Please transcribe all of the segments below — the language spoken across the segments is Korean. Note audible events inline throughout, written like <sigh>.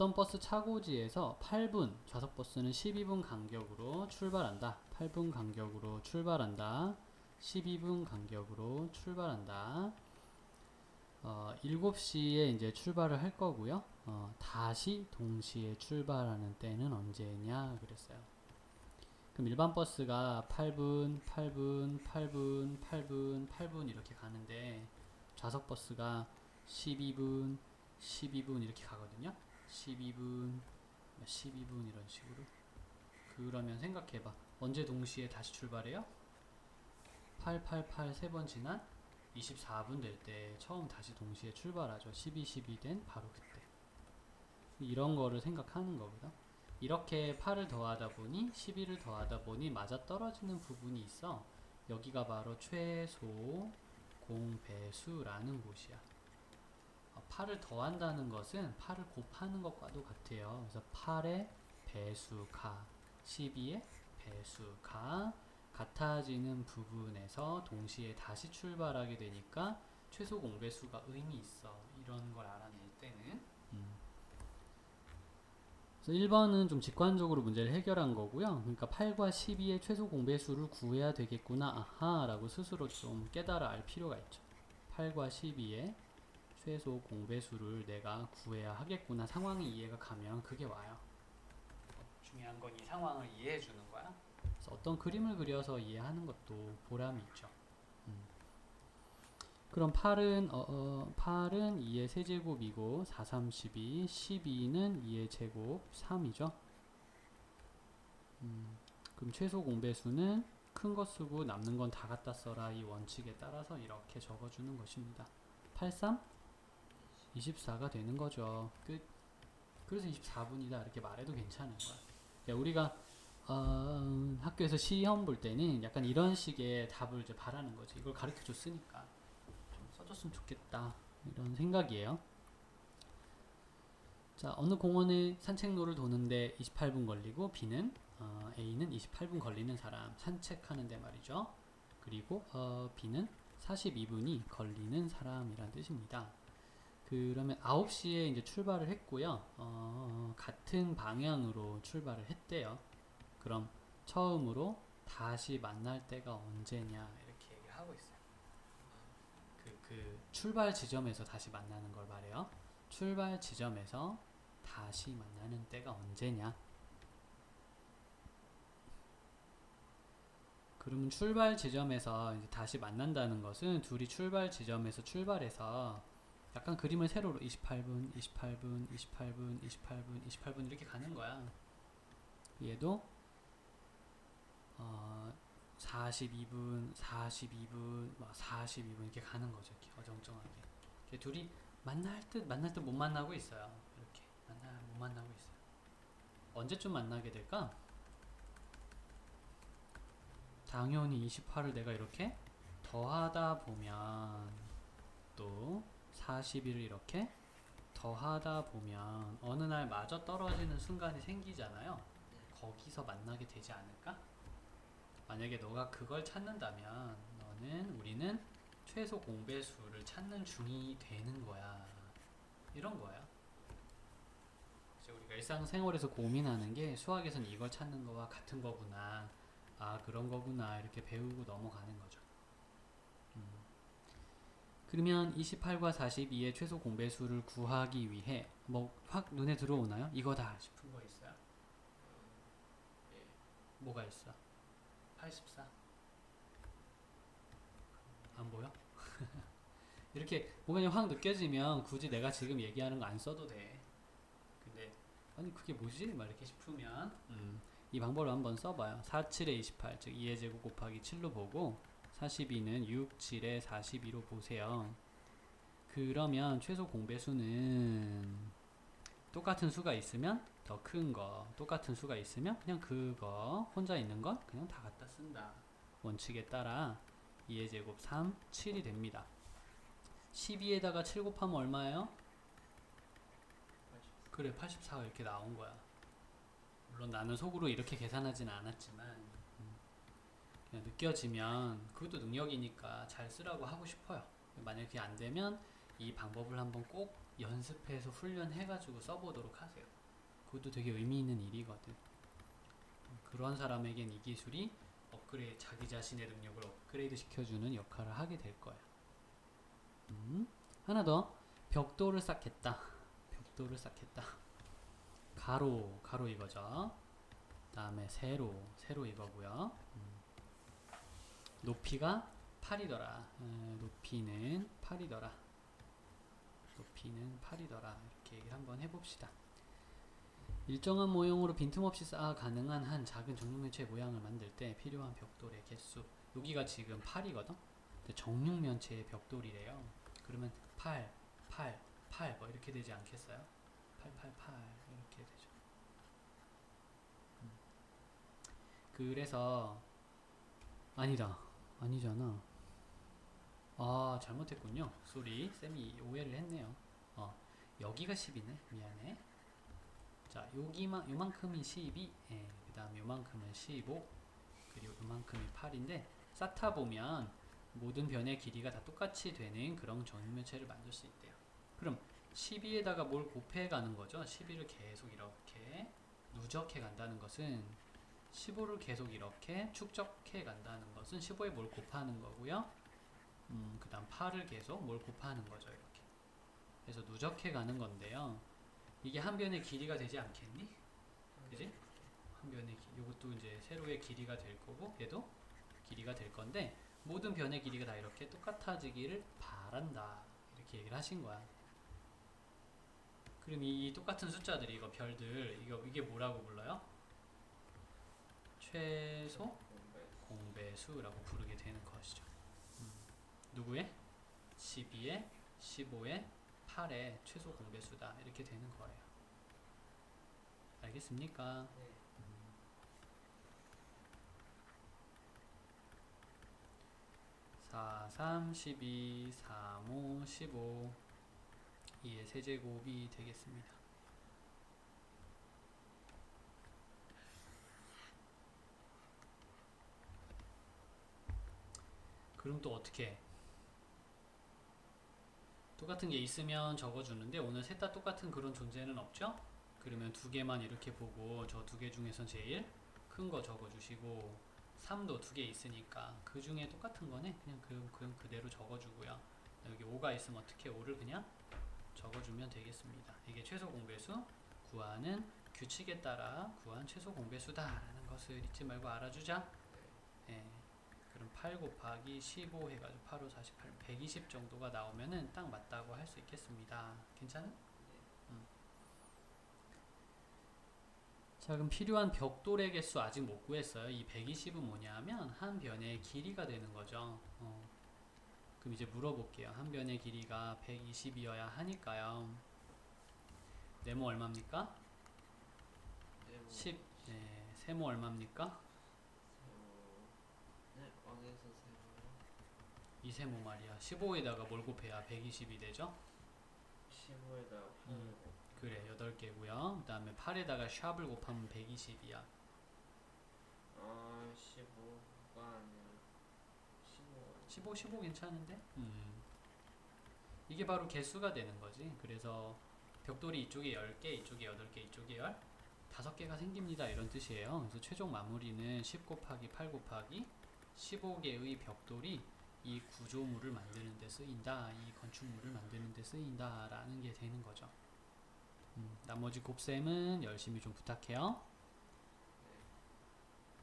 어떤 버스 차고지에서 8분, 좌석 버스는 12분 간격으로 출발한다. 8분 간격으로 출발한다. 12분 간격으로 출발한다. 어, 7시에 이제 출발을 할 거고요. 어, 다시 동시에 출발하는 때는 언제냐 그랬어요. 그럼 일반 버스가 8분, 8분, 8분, 8분, 8분 이렇게 가는데 좌석 버스가 12분, 12분 이렇게 가거든요. 12분, 12분 이런 식으로. 그러면 생각해봐. 언제 동시에 다시 출발해요? 888 세 번 지난 24분 될 때 처음 다시 동시에 출발하죠. 12, 12 된 바로 그때. 이런 거를 생각하는 거거든. 이렇게 8을 더하다 보니 12를 더하다 보니 맞아 떨어지는 부분이 있어. 여기가 바로 최소 공배수라는 곳이야. 어, 8을 더한다는 것은 8을 곱하는 것과도 같아요. 그래서 8의 배수가 12의 배수가 같아지는 부분에서 동시에 다시 출발하게 되니까 최소 공배수가 의미 있어. 이런 걸 알아낼 때는. 음. 그래서 1번은 좀 직관적으로 문제를 해결한 거고요. 그러니까 8과 12의 최소 공배수를 구해야 되겠구나. 아하 라고 스스로 좀 깨달아 알 필요가 있죠. 8과 12의 최소 공배수를 내가 구해야 하겠구나. 상황이 이해가 가면 그게 와요. 중요한 건 이 상황을 이해해 주는 거야. 그래서 어떤 그림을 그려서 이해하는 것도 보람이 있죠. 음. 그럼 8은 어, 어, 8은 2의 세제곱이고 4, 3, 12, 12는 2의 제곱 3이죠. 음, 그럼 최소 공배수는 큰 거 쓰고 남는 건 다 갖다 써라 이 원칙에 따라서 이렇게 적어주는 것입니다. 83 24가 되는 거죠. 끝. 그래서 24분이다 이렇게 말해도 괜찮은 거야. 야, 우리가 어, 학교에서 시험 볼 때는 약간 이런 식의 답을 이제 바라는 거지. 이걸 가르쳐 줬으니까 좀 써줬으면 좋겠다 이런 생각이에요. 자 어느 공원에 산책로를 도는데 28분 걸리고 B는 어, A는 28분 걸리는 사람 산책하는데 말이죠. 그리고 어, B는 42분이 걸리는 사람이란 뜻입니다. 그러면 9시에 이제 출발을 했고요. 어, 같은 방향으로 출발을 했대요. 그럼 처음으로 다시 만날 때가 언제냐 이렇게 얘기를 하고 있어요. 그, 그 출발 지점에서 다시 만나는 걸 말해요. 출발 지점에서 다시 만나는 때가 언제냐? 그러면 출발 지점에서 다시 만난다는 것은 둘이 출발 지점에서 출발해서 약간 그림을 세로로 28분, 28분, 28분, 28분, 28분 이렇게 가는 거야. 얘도 어 42분, 42분, 막 42분 이렇게 가는 거죠. 이렇게 어정쩡하게. 이렇게 둘이 만날 듯 만날 듯 못 만나고 있어요. 이렇게 만나 못 만나고 있어요. 언제쯤 만나게 될까? 당연히 28을 내가 이렇게 더하다 보면 또 40일을 이렇게 더하다 보면 어느 날 마저 떨어지는 순간이 생기잖아요. 거기서 만나게 되지 않을까? 만약에 너가 그걸 찾는다면 너는 우리는 최소 공배수를 찾는 중이 되는 거야. 이런 거야. 이제 우리가 일상생활에서 고민하는 게 수학에서는 이걸 찾는 거와 같은 거구나. 아 그런 거구나 이렇게 배우고 넘어가는 거죠. 음. 그러면 28과 42의 최소 공배수를 구하기 위해 뭐 확 눈에 들어오나요? 이거다 싶은 거 있어요? 뭐가 있어? 84? 안 보여? <laughs> 이렇게 보면이 확 느껴지면 굳이 내가 지금 얘기하는 거 안 써도 돼. 근데 아니 그게 뭐지? 막 이렇게 싶으면 음, 이 방법을 한번 써봐요. 4, 7에 28, 즉 2의 제곱 곱하기 7로 보고 42는 6, 7에 42로 보세요. 그러면 최소 공배수는 똑같은 수가 있으면 더 큰 거, 똑같은 수가 있으면 그냥 그거 혼자 있는 건 그냥 다 갖다 쓴다. 원칙에 따라 2의 제곱 3, 7이 됩니다. 12에다가 7 곱하면 얼마예요? 그래 84가 이렇게 나온 거야. 물론 나는 속으로 이렇게 계산하지는 않았지만 느껴지면 그것도 능력이니까 잘 쓰라고 하고 싶어요. 만약 그게 안 되면 이 방법을 한번 꼭 연습해서 훈련해가지고 써보도록 하세요. 그것도 되게 의미 있는 일이거든. 그런 사람에겐 이 기술이 업그레이드 자기 자신의 능력을 업그레이드 시켜주는 역할을 하게 될 거야. 음, 하나 더 벽돌을 쌓겠다. 벽돌을 쌓겠다. 가로 가로 이거죠. 다음에 세로 세로 이거고요. 음. 높이가 8이더라. 높이는 8이더라. 높이는 8이더라. 이렇게 얘기를 한번 해봅시다. 일정한 모형으로 빈틈없이 쌓아 가능한 한 작은 정육면체 모양을 만들 때 필요한 벽돌의 개수. 여기가 지금 8이거든. 근데 정육면체의 벽돌이래요. 그러면 8, 8, 8 뭐 이렇게 되지 않겠어요? 8, 8, 8 이렇게 되죠. 음. 그래서 아니다. 아니잖아. 아 잘못했군요. 소리 쌤이 오해를 했네요. 어 여기가 10이네. 미안해. 자 여기만 요만큼이 12. 예, 그 다음 요만큼은 15. 그리고 요만큼이 8인데 쌓다 보면 모든 변의 길이가 다 똑같이 되는 그런 정육면체를 만들 수 있대요. 그럼 12에다가 뭘 곱해 가는 거죠? 12를 계속 이렇게 누적해 간다는 것은 15를 계속 이렇게 축적해 간다는 것은 15에 뭘 곱하는 거고요. 음, 그 다음 8을 계속 뭘 곱하는 거죠. 이렇게. 그래서 누적해 가는 건데요. 이게 한 변의 길이가 되지 않겠니? 그지? 한 변의 길, 이 것도 이제 세로의 길이가 될 거고, 얘도 길이가 될 건데, 모든 변의 길이가 다 이렇게 똑같아지기를 바란다. 이렇게 얘기를 하신 거야. 그럼 이, 이 똑같은 숫자들이 이거 별들, 이거, 이게 뭐라고 불러요? 최소 공배수라고 부르게 되는 것이죠. 음, 누구의? 12의 15의 8의 최소 공배수다 이렇게 되는 거예요. 알겠습니까? 네. 4, 3, 12, 3, 5, 15 2의 세제곱이 되겠습니다. 그럼 또 어떻게 해? 똑같은 게 있으면 적어주는데 오늘 셋 다 똑같은 그런 존재는 없죠? 그러면 두 개만 이렇게 보고 저 두 개 중에서 제일 큰 거 적어주시고 3도 두 개 있으니까 그 중에 똑같은 거네 그냥 그, 그 그대로 적어주고요 여기 5가 있으면 어떻게 5를 그냥 적어주면 되겠습니다 이게 최소 공배수 구하는 규칙에 따라 구한 최소 공배수다 라는 것을 잊지 말고 알아주자 예. 그럼 8 곱하기 15 해가지고 8, 5, 48, 120 정도가 나오면은 딱 맞다고 할 수 있겠습니다 괜찮아? 음. 자 그럼 필요한 벽돌의 개수 아직 못 구했어요 이 120은 뭐냐면 한 변의 길이가 되는 거죠 어. 그럼 이제 물어볼게요 한 변의 길이가 120이어야 하니까요 네모 얼마입니까? 네모 10 네, 세모 얼마입니까? 세모 네 왕에서 세모 이 세모 말이야 15에다가 뭘 곱해야 120이 되죠? 15에다 음. 8 그래 8개고요 그 다음에 8에다가 샵을 곱하면 120이야 아 15가 아니라 15 15, 15 괜찮은데? 음. 이게 바로 개수가 되는 거지. 그래서 벽돌이 이쪽에 10개, 이쪽에 8개, 이쪽에 10, 5개가 생깁니다. 이런 뜻이에요. 그래서 최종 마무리는 10 곱하기 8 곱하기 15개의 벽돌이 이 구조물을 만드는 데 쓰인다. 이 건축물을 만드는 데 쓰인다. 라는 게 되는 거죠. 음, 나머지 곱셈은 열심히 좀 부탁해요.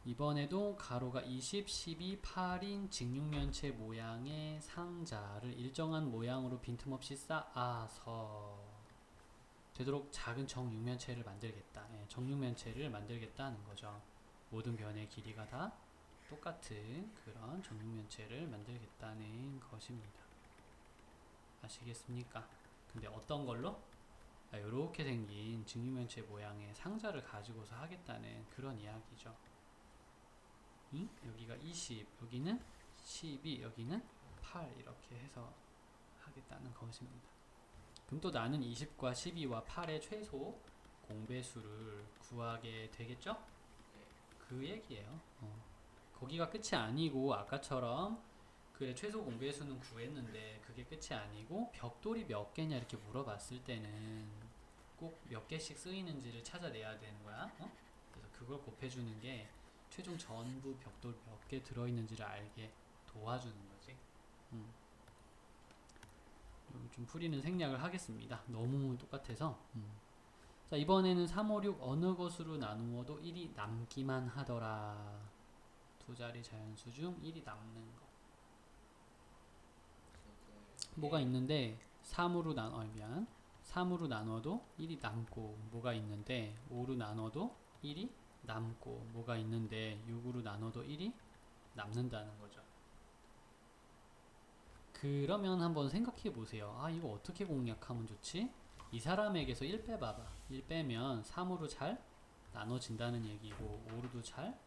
이번에도 가로가 20, 12, 8인 직육면체 모양의 상자를 일정한 모양으로 빈틈없이 쌓아서 되도록 작은 정육면체를 만들겠다. 예, 정육면체를 만들겠다는 거죠. 모든 변의 길이가 다 똑같은 그런 정육면체를 만들겠다는 것입니다. 아시겠습니까? 근데 어떤 걸로? 이렇게 생긴 직육면체 모양의 상자를 가지고서 하겠다는 그런 이야기죠. 응? 여기가 20, 여기는 12, 여기는 8 이렇게 해서 하겠다는 것입니다. 그럼 또 나는 20과 12와 8의 최소 공배수를 구하게 되겠죠? 그 얘기예요. 어. 거기가 끝이 아니고 아까처럼 그래 최소 공배의 수는 구했는데 그게 끝이 아니고 벽돌이 몇 개냐 이렇게 물어봤을 때는 꼭 몇 개씩 쓰이는지를 찾아내야 되는 거야. 어? 그래서 그걸 곱해주는 게 최종 전부 벽돌 몇 개 들어있는지를 알게 도와주는 거지. 음. 좀 풀이는 생략을 하겠습니다. 너무 똑같아서. 음. 자 이번에는 3, 5, 6 어느 것으로 나누어도 1이 남기만 하더라. 두 자리 자연수 중 1이 남는 거. 뭐가 있는데 3으로 나눠 아, 미안 3으로 나눠도 1이 남고 뭐가 있는데 5로 나눠도 1이 남고 뭐가 있는데 6으로 나눠도 1이 남는다는 거죠. 그러면 한번 생각해 보세요. 아 이거 어떻게 공략하면 좋지? 이 사람에게서 1 빼봐봐. 1 빼면 3으로 잘 나눠진다는 얘기고 5로도 잘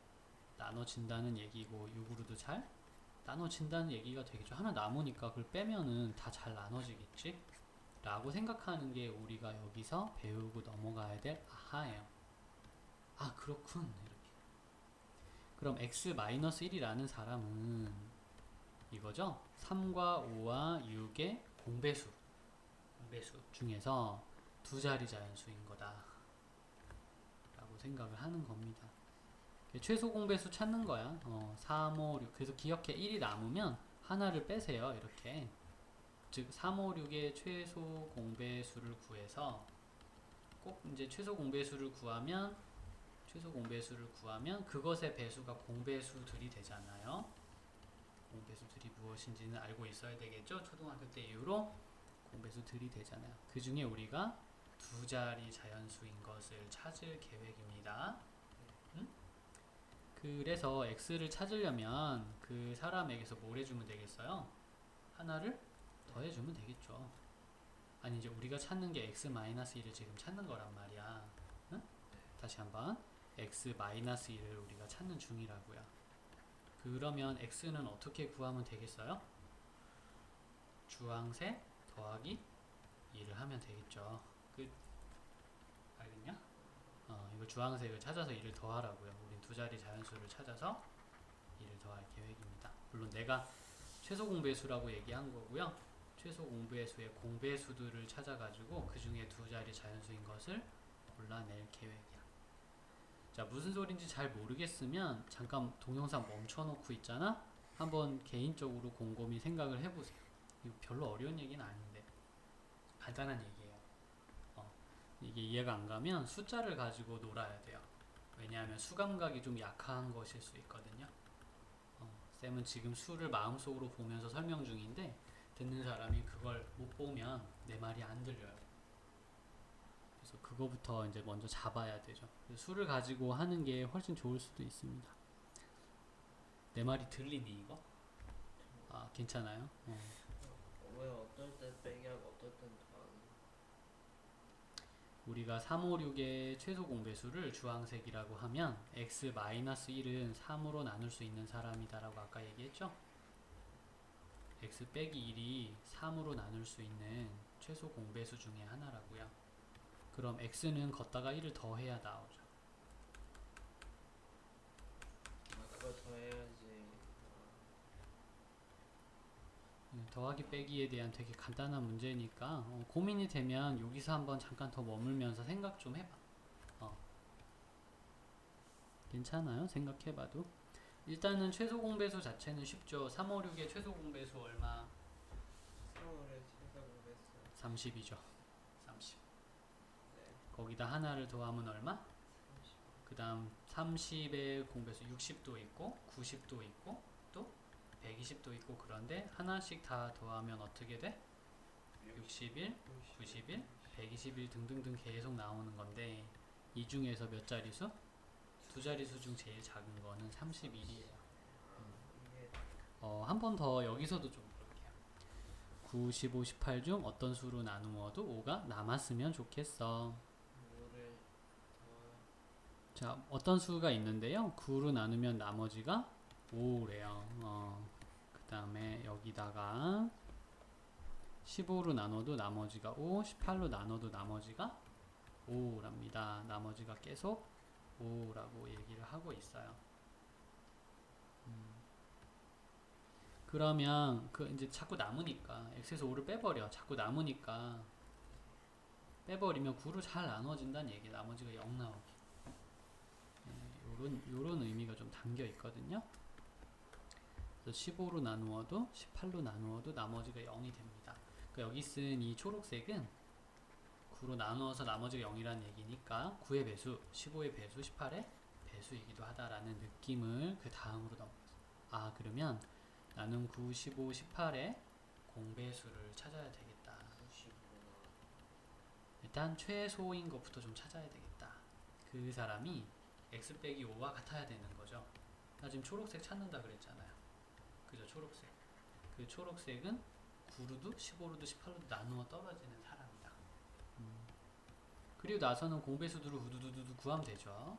나눠진다는 얘기고 6으로도 잘 나눠진다는 얘기가 되겠죠. 하나 남으니까 그걸 빼면은 다 잘 나눠지겠지? 라고 생각하는 게 우리가 여기서 배우고 넘어가야 될 아하예요. 아, 그렇군. 이렇게. 그럼 x-1이라는 사람은 이거죠? 3과 5와 6의 공배수. 공배수 중에서 두 자리 자연수인 거다. 라고 생각을 하는 겁니다. 최소 공배수 찾는 거야. 어, 3, 5, 6. 그래서 기억해. 1이 남으면 하나를 빼세요. 이렇게. 즉, 3, 5, 6의 최소 공배수를 구해서 꼭 이제 최소 공배수를 구하면 최소 공배수를 구하면 그것의 배수가 공배수들이 되잖아요. 공배수들이 무엇인지는 알고 있어야 되겠죠. 초등학교 때 이후로 공배수들이 되잖아요. 그 중에 우리가 두 자리 자연수인 것을 찾을 계획입니다. 그래서 x를 찾으려면 그 사람에게서 뭘 해주면 되겠어요? 하나를 더해주면 되겠죠. 아니 이제 우리가 찾는 게 x-1을 지금 찾는 거란 말이야. 응? 다시 한번 x-1을 우리가 찾는 중이라고요. 그러면 x는 어떻게 구하면 되겠어요? 주황색 더하기 2를 하면 되겠죠. 끝. 알겠냐? 어, 이거 주황색을 찾아서 2를 더하라고요. 우린 두 자리 자연수를 찾아서 2를 더할 계획입니다. 물론 내가 최소 공배수라고 얘기한 거고요. 최소 공배수의 공배수들을 찾아가지고 그 중에 두 자리 자연수인 것을 골라낼 계획이야. 자, 무슨 소린지 잘 모르겠으면 잠깐 동영상 멈춰놓고 있잖아? 한번 개인적으로 곰곰이 생각을 해보세요. 이거 별로 어려운 얘기는 아닌데 간단한. 어, 이게 이해가 안 가면 숫자를 가지고 놀아야 돼요. 왜냐하면 수감각이 좀 약한 것일 수 있거든요. 어, 쌤은 지금 수를 마음속으로 보면서 설명 중인데 듣는 사람이 그걸 못 보면 내 말이 안 들려요. 그래서 그거부터 이제 먼저 잡아야 되죠. 수를 가지고 하는 게 훨씬 좋을 수도 있습니다. 내 말이 들리니 이거? 아 괜찮아요? 어. 왜 어떨 때 빼기 하고 어떨 땐 우리가 3, 5, 6의 최소 공배수를 주황색이라고 하면 x-1은 3으로 나눌 수 있는 사람이다 라고 아까 얘기했죠? x 빼기 1이 3으로 나눌 수 있는 최소 공배수 중에 하나라고요. 그럼 x는 걷다가 1을 더해야 나오죠. 아 그걸 더해야지 음, 더하기 빼기에 대한 되게 간단한 문제니까 어, 고민이 되면 여기서 한번 잠깐 더 머물면서 생각 좀 해봐. 어. 괜찮아요? 생각해봐도. 일단은 최소 공배수 자체는 쉽죠. 3, 5, 6의 최소 공배수 얼마? 3월에 최소 공배수 30이죠. 30. 네 거기다 하나를 더하면 얼마? 30. 그 다음 30의 공배수 60도 있고 90도 있고 또 120도 있고 그런데 하나씩 다 더하면 어떻게 돼? 61, 91, 121 등등등 계속 나오는 건데 이 중에서 몇 자리수? 두 자리수 중 제일 작은 거는 31이에요. 아 이게 어, 한 번 더 여기서도 좀 볼게요. 9, 15, 18 중 어떤 수로 나누어도 5가 남았으면 좋겠어. 5를 더 자, 어떤 수가 있는데요. 9로 나누면 나머지가 5래요. 어, 그 다음에 여기다가 15로 나눠도 나머지가 5, 18로 나눠도 나머지가 5랍니다. 나머지가 계속 5라고 얘기를 하고 있어요. 음. 그러면 그 이제 자꾸 남으니까 x에서 5를 빼버려. 자꾸 남으니까 빼버리면 9로 잘 나눠진다는 얘기. 나머지가 0 나오기. 네, 요런 요런 의미가 좀 담겨 있거든요. 그래서 15로 나누어도 18로 나누어도 나머지가 0이 됩니다. 그러니까 여기 쓴 이 초록색은 9로 나누어서 나머지가 0이라는 얘기니까 9의 배수, 15의 배수, 18의 배수이기도 하다라는 느낌을 그 다음으로 넘어갔어요. 아 그러면 나는 9, 15, 18의 공배수를 찾아야 되겠다. 95나 일단 최소인 것부터 좀 찾아야 되겠다. 그 사람이 x 빼기 5와 같아야 되는 거죠. 나 지금 초록색 찾는다 그랬잖아요. 그죠 초록색. 그 초록색은 9루도 15루도 18루도 나누어 떨어지는 사람이다. 음. 그리고 나서는 공배수들을 우두두두두 구하면 되죠.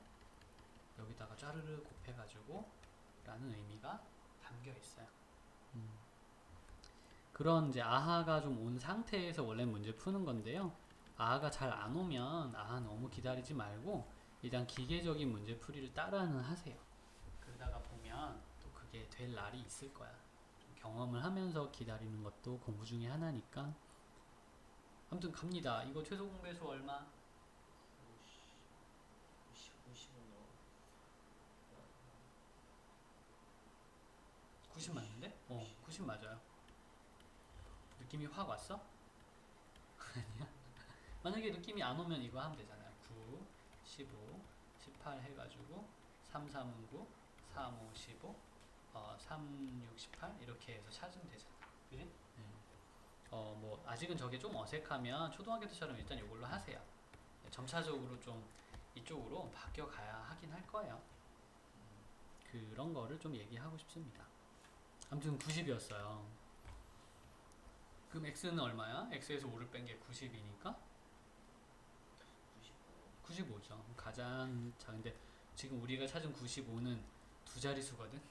여기다가 짜르르 곱해가지고 라는 의미가 담겨 있어요. 음. 그런 이제 아하가 좀 온 상태에서 원래 문제 푸는 건데요. 아하가 잘 안 오면 아하 너무 기다리지 말고 일단 기계적인 문제 풀이를 따라는 하세요. 그게 될 날이 있을 거야. 좀 경험을 하면서 기다리는 것도 공부 중에 하나니까. 아무튼 갑니다. 이거 최소 공배수 얼마? 50, 50은 어90 맞는데? 어, 90 맞아요. 느낌이 확 왔어? <laughs> 아니야. 만약에 느낌이 안 오면 이거 하면 되잖아요. 9, 15, 18 해가지고 3, 3, 9, 3, 5, 15, 어, 3, 6, 18 이렇게 해서 찾으면 되잖아. 그지? 네. 어, 뭐 아직은 저게 좀 어색하면 초등학교 때처럼 일단 이걸로 하세요. 네, 점차적으로 좀 이쪽으로 바뀌어 가야 하긴 할 거예요. 그런 거를 좀 얘기하고 싶습니다. 아무튼 90이었어요. 그럼 x는 얼마야? x에서 5를 뺀 게 90이니까 95 95죠. 가장 작은데 지금 우리가 찾은 95는 두 자릿수거든.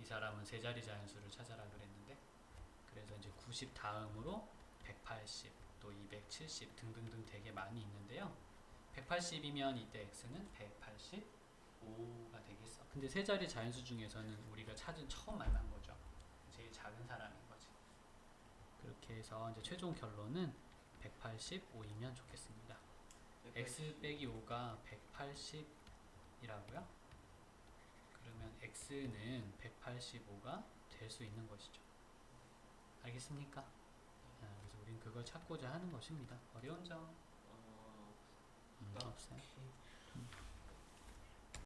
이 사람은 세 자리 자연수를 찾아라 그랬는데 그래서 이제 90 다음으로 180, 또 270 등등등 되게 많이 있는데요. 180이면 이때 x는 185가 되겠어. 근데 세 자리 자연수 중에서는 우리가 찾은 처음 만난 거죠. 제일 작은 사람인 거지. 그렇게 해서 이제 최종 결론은 185이면 좋겠습니다. x 빼기 5가 180이라고요? 그러면 x는 185가 될 수 있는 것이죠. 알겠습니까? 아, 그래서 우린 그걸 찾고자 하는 것입니다. 어려운 점 어 음, 나- 없어요.